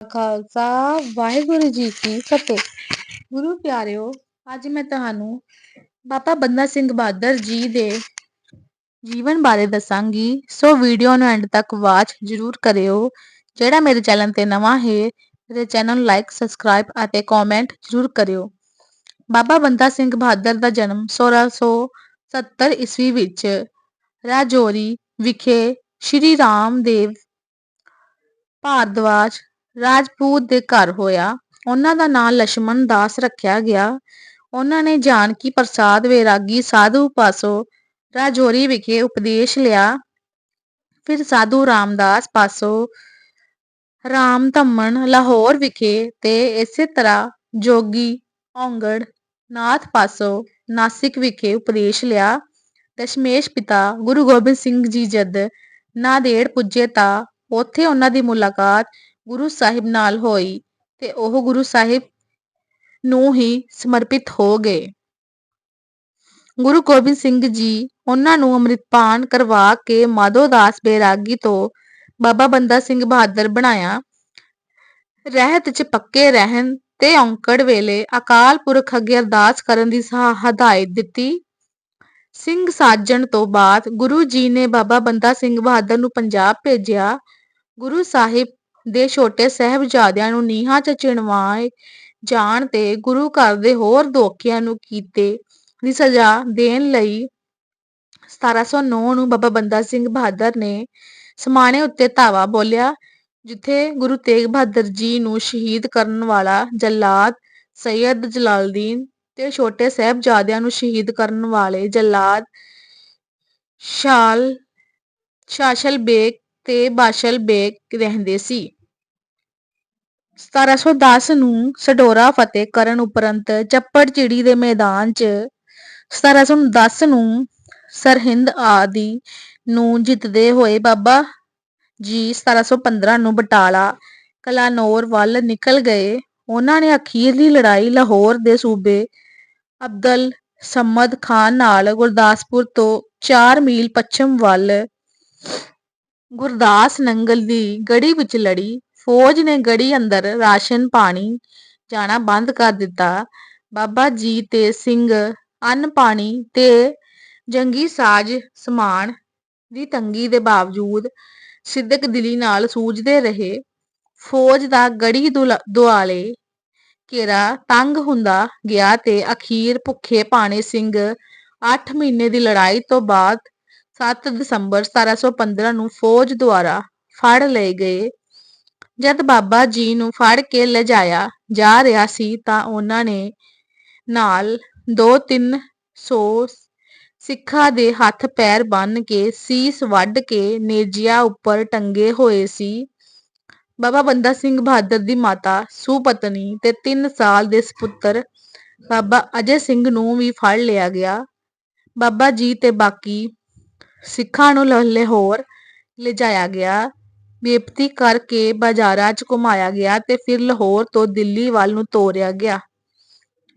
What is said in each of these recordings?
ਖਾਲਸਾ, ਵਾਹਿਗੁਰੂ ਜੀ ਕੀ ਫਤਿਹ। ਗੁਰੂ ਪਿਆਰਿਓ, ਅੱਜ ਮੈਂ ਤੁਹਾਨੂੰ ਬਾਬਾ ਬੰਦਾ ਸਿੰਘ ਬਹਾਦਰ ਜੀ ਦੇ ਜੀਵਨ ਬਾਰੇ ਦੱਸਾਂਗੀ। ਸੋ ਵੀਡੀਓ ਨੂੰ ਐਂਡ ਤੱਕ ਵਾਚ ਜ਼ਰੂਰ ਕਰਿਓ, ਜਿਹੜਾ ਮੇਰੇ ਚੈਨਲ ਤੇ ਨਵਾਂ ਹੈ, ਮੇਰੇ ਚੈਨਲ ਨੂੰ ਲਾਈਕ, ਸਬਸਕ੍ਰਾਈਬ ਅਤੇ ਕਮੈਂਟ ਜ਼ਰੂਰ ਕਰਿਓ। ਬਾਬਾ ਬੰਦਾ ਸਿੰਘ ਬਹਾਦਰ ਦਾ ਜਨਮ 1670 ਈਸਵੀ ਵਿੱਚ ਰਾਜੌਰੀ ਵਿਖੇ ਸ਼੍ਰੀ ਰਾਮਦੇਵ ਭਾਰਦਵਾਜ ਰਾਜਪੂਤ ਦੇ ਘਰ ਹੋਇਆ। ਉਹਨਾਂ ਦਾ ਨਾਂ ਲਛਮਣ ਦਾਸ ਰੱਖਿਆ ਗਿਆ। ਉਹਨਾਂ ਨੇ ਜਾਨਕੀ ਪ੍ਰਸਾਦ ਵੈਰਾਗੀ ਸਾਧੂ ਪਾਸੋਂ ਰਾਜੌਰੀ ਵਿਖੇ ਉਪਦੇਸ਼ ਲਿਆ। ਫਿਰ ਸਾਧੂ ਰਾਮਦਾਸ ਪਾਸੋਂ ਰਾਮ ਧੰਮਣ ਲਾਹੌਰ ਵਿਖੇ ਤੇ ਇਸੇ ਤਰ੍ਹਾਂ ਜੋਗੀ ਔਂਗੜ ਨਾਥ ਪਾਸੋਂ ਨਾਸਿਕ ਵਿਖੇ ਉਪਦੇਸ਼ ਲਿਆ। ਦਸ਼ਮੇਸ਼ ਪਿਤਾ ਗੁਰੂ ਗੋਬਿੰਦ ਸਿੰਘ ਜੀ ਜਦ ਨਾਂਦੇੜ ਪੁੱਜੇ ਤਾਂ ਉੱਥੇ ਉਹਨਾਂ ਦੀ ਮੁਲਾਕਾਤ ਗੁਰੂ ਸਾਹਿਬ ਨਾਲ ਹੋਈ ਤੇ ਉਹ ਗੁਰੂ ਸਾਹਿਬ ਨੂੰ ਹੀ ਸਮਰਪਿਤ ਹੋ ਗਏ। ਗੁਰੂ ਗੋਬਿੰਦ ਸਿੰਘ ਜੀ ਉਹਨਾਂ ਨੂੰ ਅੰਮ੍ਰਿਤਪਾਨ ਕਰਵਾ ਕੇ ਮਾਧੋ ਦਾਸ ਬੈਰਾਗੀ ਤੋਂ ਬਾਬਾ ਬੰਦਾ ਸਿੰਘ ਬਹਾਦਰ ਬਣਾਇਆ। ਰਹਿਤ 'ਚ ਪੱਕੇ ਰਹਿਣ ਤੇ ਔਂਕੜ ਵੇਲੇ ਅਕਾਲ ਪੁਰਖ ਅੱਗੇ ਅਰਦਾਸ ਕਰਨ ਦੀ ਹਦਾਇਤ ਦਿੱਤੀ। ਸਿੰਘ ਸਾਜਣ ਤੋਂ ਬਾਅਦ ਗੁਰੂ ਜੀ ਨੇ ਬਾਬਾ ਬੰਦਾ ਸਿੰਘ ਬਹਾਦਰ ਨੂੰ ਪੰਜਾਬ ਭੇਜਿਆ। ਗੁਰੂ ਸਾਹਿਬ ਦੇ ਛੋਟੇ ਸਾਹਿਬਜ਼ਾਦਿਆਂ ਨੂੰ ਨੀਹਾਂ 'ਚ ਚਿਣਵਾਏ ਜਾਣ ਤੇ ਗੁਰੂ ਘਰ ਦੇ ਹੋਰ ਦੋਖੀਆਂ ਨੂੰ ਕੀਤੇ ਦੀ ਸਜ਼ਾ ਦੇਣ ਲਈ 1709 ਨੂੰ ਬਾਬਾ ਬੰਦਾ ਸਿੰਘ ਬਹਾਦਰ ਨੇ ਸਮਾਣੇ ਉੱਤੇ ਧਾਵਾ ਬੋਲਿਆ, ਜਿੱਥੇ ਗੁਰੂ ਤੇਗ ਬਹਾਦਰ ਜੀ ਨੂੰ ਸ਼ਹੀਦ ਕਰਨ ਵਾਲਾ ਜਲਾਦ ਸੈਯਦ ਜਲਾਲਦੀਨ ਤੇ ਛੋਟੇ ਸਾਹਿਬਜ਼ਾਦਿਆਂ ਨੂੰ ਸ਼ਹੀਦ ਕਰਨ ਵਾਲੇ ਜਲਾਦ ਸ਼ਾਲ ਸ਼ਾਸ਼ਲ ਬੇਗ ਤੇ ਬਾਸ਼ਲ ਬੇਗ ਰਹਿੰਦੇ ਸੀ। 1710 ਨੂੰ ਸਡੋਰਾ ਫਤਿਹ ਕਰਨ ਉਪਰੰਤ ਚੱਪੜ ਚਿੜੀ ਦੇ ਮੈਦਾਨ 'ਚ 1710 ਨੂੰ ਸਰਹਿੰਦ ਆਦਿ ਨੂੰ ਜਿੱਤਦੇ ਹੋਏ ਬਾਬਾ ਜੀ 1715 ਨੂੰ ਬਟਾਲਾ, ਕਲਾਨੌਰ ਵੱਲ ਨਿਕਲ ਗਏ। ਉਹਨਾਂ ਨੇ ਅਖੀਰਲੀ ਲੜਾਈ ਲਾਹੌਰ ਦੇ ਸੂਬੇ ਅਬਦਲ ਸਮਦ ਖਾਨ ਨਾਲ ਗੁਰਦਾਸਪੁਰ ਤੋਂ 4 ਮੀਲ ਪੱਛਮ ਵੱਲ ਗੁਰਦਾਸ ਨੰਗਲ ਦੀ ਗੜੀ ਵਿੱਚ ਲੜੀ। ਫੌਜ ਨੇ ਗੜੀ ਅੰਦਰ ਰਾਸ਼ਨ ਪਾਣੀ ਜਾਣਾ ਬੰਦ ਕਰ ਦਿੱਤਾ। ਬਾਬਾ ਜੀ ਤੇ ਸਿੰਘ, ਅੰਨ ਪਾਣੀ ਤੇ ਜੰਗੀ ਸਾਜ਼ ਸਮਾਨ ਦੀ ਤੰਗੀ ਦੇ ਬਾਵਜੂਦ ਸਿੱਧਕ ਦਿਲੀ ਨਾਲ ਸੂਝਦੇ ਰਹੇ। ਫੌਜ ਦਾ ਗੜੀ ਦੁਆਲੇ ਘੇਰਾ ਤੰਗ ਹੁੰਦਾ ਗਿਆ ਤੇ ਅਖੀਰ ਭੁੱਖੇ ਪਾਣੇ ਸਿੰਘ 8 ਮਹੀਨੇ ਦੀ ਲੜਾਈ ਤੋਂ ਬਾਅਦ 7 ਦਸੰਬਰ 1715 ਨੂੰ ਫੌਜ ਦੁਆਰਾ ਫੜ ਲਏ ਗਏ। ਜਦ ਬਾਬਾ ਜੀ ਨੂੰ ਫੜ ਕੇ ਲਿਜਾਇਆ ਜਾ ਰਿਹਾ ਸੀ ਤਾਂ ਉਹਨਾਂ ਨੇ ਨਾਲ ਦੋ ਤਿੰਨ ਸੌ ਸਿੱਖਾਂ ਦੇ ਹੱਥ ਪੈਰ ਬੰਨ ਕੇ ਸੀਸ ਵੱਢ ਕੇ ਨੇਜਿਆਂ ਉੱਪਰ ਟੰਗੇ ਹੋਏ ਸੀ। ਬਾਬਾ ਬੰਦਾ ਸਿੰਘ ਬਹਾਦਰ ਦੀ ਮਾਤਾ ਸੁਪਤਨੀ ਤੇ 3 ਸਾਲ ਦੇ ਸੁਪੁੱਤਰ ਬਾਬਾ ਅਜੇ ਸਿੰਘ ਨੂੰ ਵੀ ਫੜ ਲਿਆ ਗਿਆ। ਬਾਬਾ ਜੀ ਤੇ ਬਾਕੀ ਸਿੱਖਾਂ ਨੂੰ ਲਾਹੌਰ ਲਿਜਾਇਆ ਗਿਆ। ਬੇਪਤੀ ਕਰਕੇ ਬਾਜ਼ਾਰਾਂ 'ਚ ਘੁਮਾਇਆ ਗਿਆ ਤੇ ਫਿਰ ਲਾਹੌਰ ਤੋਂ ਦਿੱਲੀ ਵੱਲ ਨੂੰ ਤੋਰਿਆ ਗਿਆ।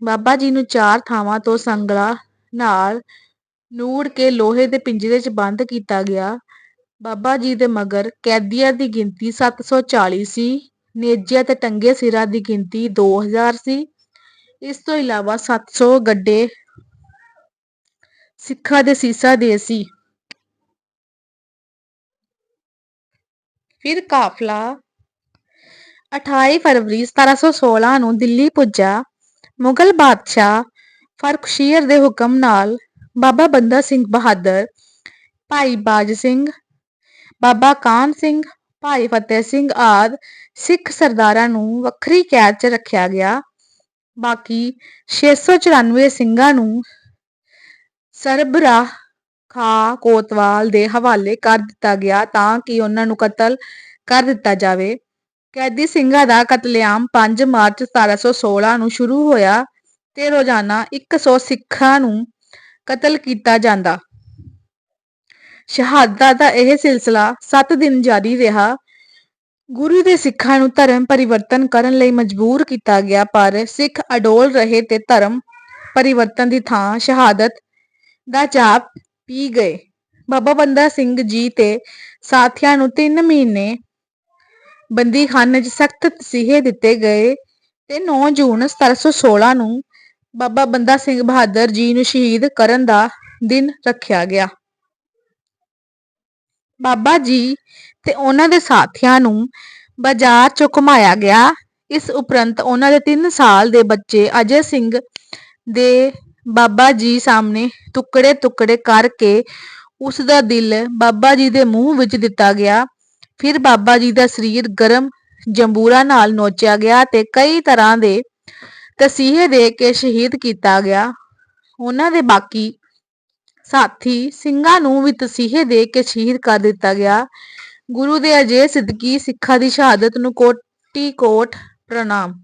ਬਾਬਾ ਜੀ ਨੂੰ ਚਾਰ ਥਾਵਾਂ ਤੋਂ ਸੰਗਲਾ ਨਾਲ ਨੂੜ ਕੇ ਲੋਹੇ ਦੇ ਪਿੰਜਰੇ 'ਚ ਬੰਦ ਕੀਤਾ ਗਿਆ। ਬਾਬਾ ਜੀ ਦੇ ਮਗਰ ਕੈਦੀਆਂ ਦੀ ਗਿਣਤੀ 740 ਸੀ ਨੇਜਿਆਂ ਤੇ ਟੰਗੇ ਸਿਰਾਂ ਦੀ ਗਿਣਤੀ 2000 ਸੀ। ਇਸ ਤੋਂ ਇਲਾਵਾ 700 ਗੱਡੇ ਸਿੱਖਾਂ ਦੇ ਸੀਸਾ ਦੇ ਸੀ। ਫਿਰ ਕਾਫਲਾ 28 ਫਰਵਰੀ 1716 ਨੂੰ ਦਿੱਲੀ ਪੁੱਜਾ। ਮੁਗਲ ਬਾਦਸ਼ਾਹ ਫਰਖੁਸ਼ੀਰ ਦੇ ਹੁਕਮ ਨਾਲ ਬਾਬਾ ਬੰਦਾ ਸਿੰਘ ਬਹਾਦਰ, ਭਾਈ ਬਾਜ ਸਿੰਘ, ਬਾਬਾ ਕਾਨ ਸਿੰਘ, ਭਾਈ ਫਤਿਹ ਸਿੰਘ ਆਦ ਸਿੱਖ ਸਰਦਾਰਾਂ ਨੂੰ ਵੱਖਰੀ ਕੈਦ 'ਚ ਰੱਖਿਆ ਗਿਆ। ਬਾਕੀ 694 ਸਿੰਘਾਂ ਨੂੰ ਸਰਬਰਾਹ ਖਾ ਕੋਤਵਾਲ ਦੇ ਹਵਾਲੇ ਕਰ ਦਿੱਤਾ ਗਿਆ ਤਾਂ ਕਿ ਉਹਨਾਂ ਨੂੰ ਕਤਲ ਕਰ ਦਿੱਤਾ ਜਾਵੇ। ਕੈਦੀ ਸਿੰਘਾਂ ਦਾ ਕਤਲੇਆਮ 5 ਮਾਰਚ 1716 ਨੂੰ ਸ਼ੁਰੂ ਹੋਇਆ ਤੇ ਰੋਜ਼ਾਨਾ 100 ਸਿੱਖਾਂ ਨੂੰ ਕਤਲ ਕੀਤਾ ਜਾਂਦਾ। ਸ਼ਹਾਦਤਾਂ ਦਾ ਇਹ ਸਿਲਸਿਲਾ 7 ਦਿਨ ਜਾਰੀ ਰਿਹਾ। ਗੁਰੂ ਦੇ ਸਿੱਖਾਂ ਨੂੰ ਧਰਮ ਪਰਿਵਰਤਨ ਕਰਨ ਲਈ ਮਜਬੂਰ ਕੀਤਾ ਗਿਆ, ਪਰ ਸਿੱਖ ਅਡੋਲ ਰਹੇ ਤੇ ਧਰਮ ਪਰਿਵਰਤਨ ਦੀ ਥਾਂ ਸ਼ਹਾਦਤ ਦਾ ਜਾਪ ਪੀ ਗਏ ਬਾਬਾ ਬੰਦਾ ਸਿੰਘ ਜੀ ਤੇ ਸਾਥੀਆਂ ਨੂੰ 3 ਮਹੀਨੇ ਬੰਦੀਖਾਨੇ 'ਚ ਸਖਤ ਤਸੀਹੇ ਦਿੱਤੇ ਗਏ ਤੇ 9 ਜੂਨ 1716 ਨੂੰ ਬਾਬਾ ਬੰਦਾ ਸਿੰਘ ਬਹਾਦਰ ਜੀ ਨੂੰ ਸ਼ਹੀਦ ਕਰਨ ਦਾ ਦਿਨ ਰੱਖਿਆ ਗਿਆ। ਬਾਬਾ ਜੀ ਤੇ ਉਹਨਾਂ ਦੇ ਸਾਥੀਆਂ ਨੂੰ ਬਾਜ਼ਾਰ 'ਚੋਂ ਘੁਮਾਇਆ ਗਿਆ। ਇਸ ਉਪਰੰਤ ਉਹਨਾਂ ਦੇ ਤਿੰਨ ਸਾਲ ਦੇ ਬੱਚੇ ਅਜੇ ਸਿੰਘ ਦੇ ਬਾਬਾ ਜੀ ਸਾਹਮਣੇ ਟੁਕੜੇ-ਟੁਕੜੇ ਕਰਕੇ ਉਸ ਦਾ ਦਿਲ ਬਾਬਾ ਜੀ ਦੇ ਮੂੰਹ ਵਿੱਚ ਦਿੱਤਾ ਗਿਆ। ਫਿਰ ਬਾਬਾ ਜੀ ਦਾ ਸਰੀਰ ਗਰਮ ਜੰਬੂਰਾ ਨਾਲ ਨੋਚਿਆ ਗਿਆ ਤੇ ਕਈ ਤਰ੍ਹਾਂ ਦੇ ਤਸੀਹੇ ਦੇ ਕੇ ਸ਼ਹੀਦ ਕੀਤਾ ਗਿਆ। ਉਹਨਾਂ ਦੇ ਬਾਕੀ ਸਾਥੀ ਸਿੰਘਾਂ ਨੂੰ ਵੀ ਤਸੀਹੇ ਦੇ ਕੇ ਸ਼ਹੀਦ ਕਰ ਦਿੱਤਾ ਗਿਆ। ਗੁਰੂ ਦੇ ਅਜਿਹੇ ਸਿਦਕੀ ਸਿੱਖਾਂ ਦੀ ਸ਼ਹਾਦਤ ਨੂੰ ਕੋਟੀ ਕੋਟ ਪ੍ਰਣਾਮ।